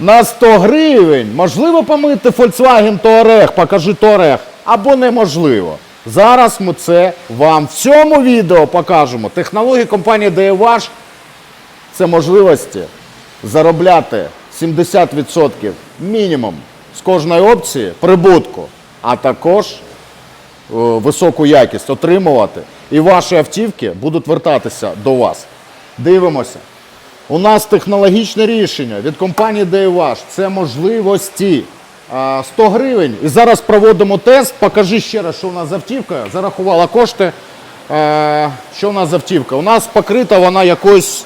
на 100 гривень можливо помити Volkswagen Touareg, покажи Touareg, або неможливо. Зараз ми це вам в цьому відео покажемо. Технології компанії DayWash – це можливості заробляти 70% мінімум з кожної опції прибутку, а також е, високу якість отримувати, і ваші автівки будуть вертатися до вас. Дивимося. У нас технологічне рішення від компанії DayWash. Це можливості. 100 гривень. І зараз проводимо тест. Покажи ще раз, що у нас з автівкою. Зарахувала кошти. Що у нас автівка? У нас покрита вона якоюсь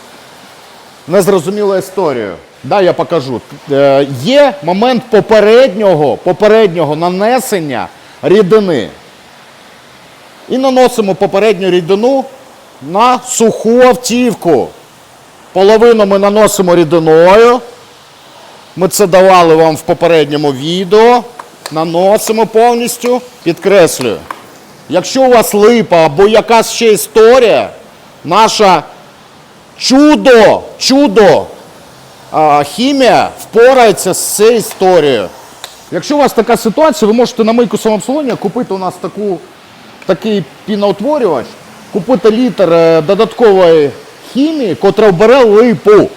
незрозумілою історією. Да, я покажу. Е, Є момент попереднього, попереднього нанесення рідини. І наносимо попередню рідину на суху автівку. Половину ми наносимо рідиною. Ми це давали вам в попередньому відео. Наносимо повністю, підкреслюю. Якщо у вас липа або якась ще історія, наша чудо, чудо а, хімія впорається з цією історією. Якщо у вас така ситуація, ви можете на мийку самообслуговування купити у нас таку, такий піноутворювач, купити літр е, додаткової хімії, котра вбере липу.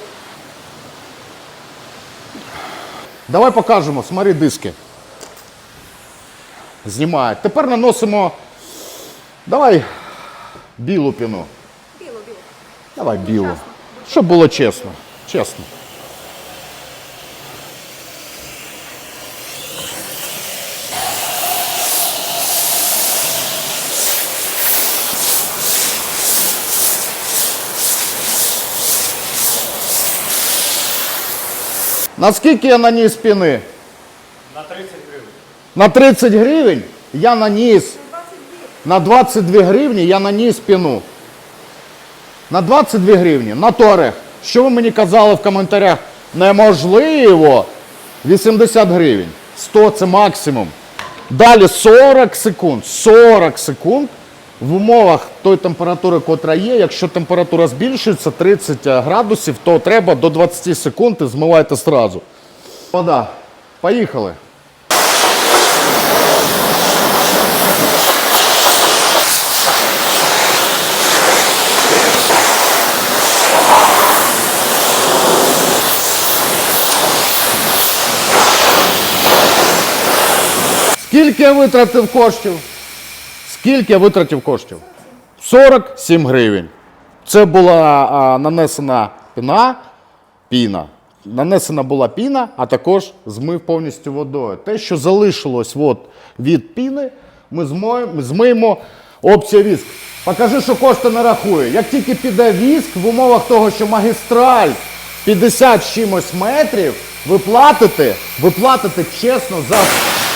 Давай покажемо, смотри диски. Знімають. Тепер наносимо. Давай білу піну. Білу, білу. Давай білу. Щоб було чесно. Чесно. Наскільки я наніс піни? На 30 гривень. На 30 гривень я наніс. На 22 гривні я наніс піну. На 22 гривні на Туарег. Що ви мені казали в коментарях? Неможливо. 80 гривень. 100 це максимум. Далі 40 секунд. 40 секунд в умовах тої температури, котра є. Якщо температура збільшується 30 градусів, то треба до 20 секунд і змивайте зразу. Вода. Поїхали. Скільки я витратив коштів? Скільки я витратив коштів? 47 гривень. Це була а, нанесена піна, піна. Нанесена була піна, а також змив повністю водою. Те, що залишилось от від піни, ми змоємо, змиємо опція віск. Покажи, що кошти не рахує. Як тільки піде віск, в умовах того, що магістраль 50 чимось метрів, ви платите, ви платите чесно за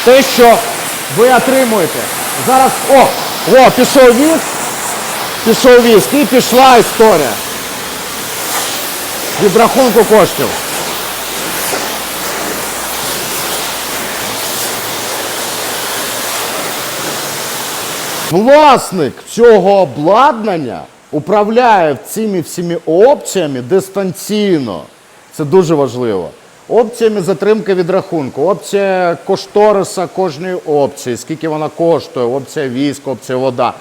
те, що ви отримуєте. Зараз, о, о, пішов віск, пішов віск і пішла історія. Від рахунку коштів. Власник цього обладнання управляє цими всіми опціями дистанційно. Це дуже важливо. Опціями затримки від рахунку, опція кошториса кожної опції, скільки вона коштує, опція військ, опція вода.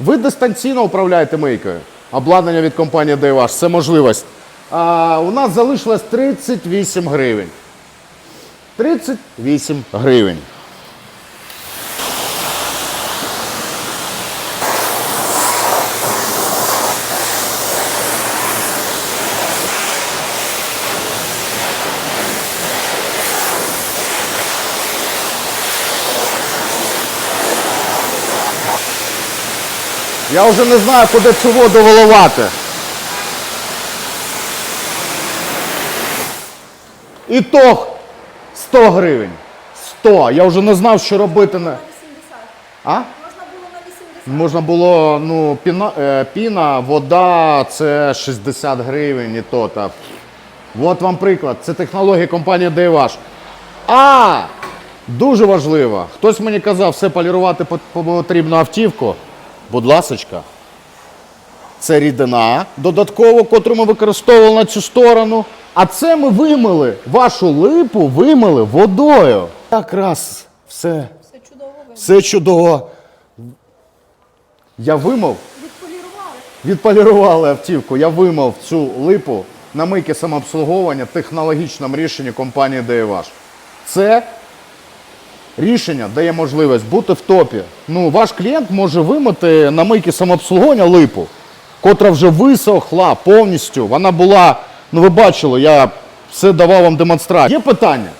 Ви дистанційно управляєте мийкою. Обладнання від компанії DayWash – це можливість. А, у нас залишилось 38 гривень. 38 гривень. Я вже не знаю, куди цю воду виливати. Ітог 100 гривень. 100. Я вже не знав, що робити. На... 80. А? Можна було на 80. Можна було, ну, піна, е, піна, вода це 60 гривень і то. Та. От вам приклад. Це технологія компанії DayWash. А! Дуже важливо. Хтось мені казав, все полірувати пот- потрібно автівку. Будь ласочка. Це рідина додатково, котру ми використовували на цю сторону. А це ми вимили. Вашу липу вимили водою. Якраз все, Все чудово все чудово. Я вимив, Відполірували. відполірували автівку. Я вимив цю липу на мийки самообслуговування технологічному рішенні компанії DayWash. Це рішення дає можливість бути в топі. Ну, ваш клієнт може вимити на мийки самообслуговування липу, котра вже висохла повністю. Вона була, ну ви бачили, я все давав вам демонстрацію. Є питання?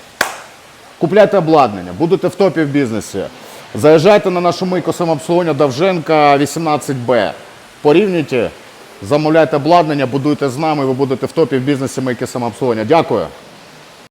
Купляйте обладнання, будете в топі в бізнесі. Заїжджайте на нашу мийку самообслуговування Довженка 18Б. Порівнюйте, замовляйте обладнання, будуйте з нами, ви будете в топі в бізнесі мийки самообслуговування. Дякую.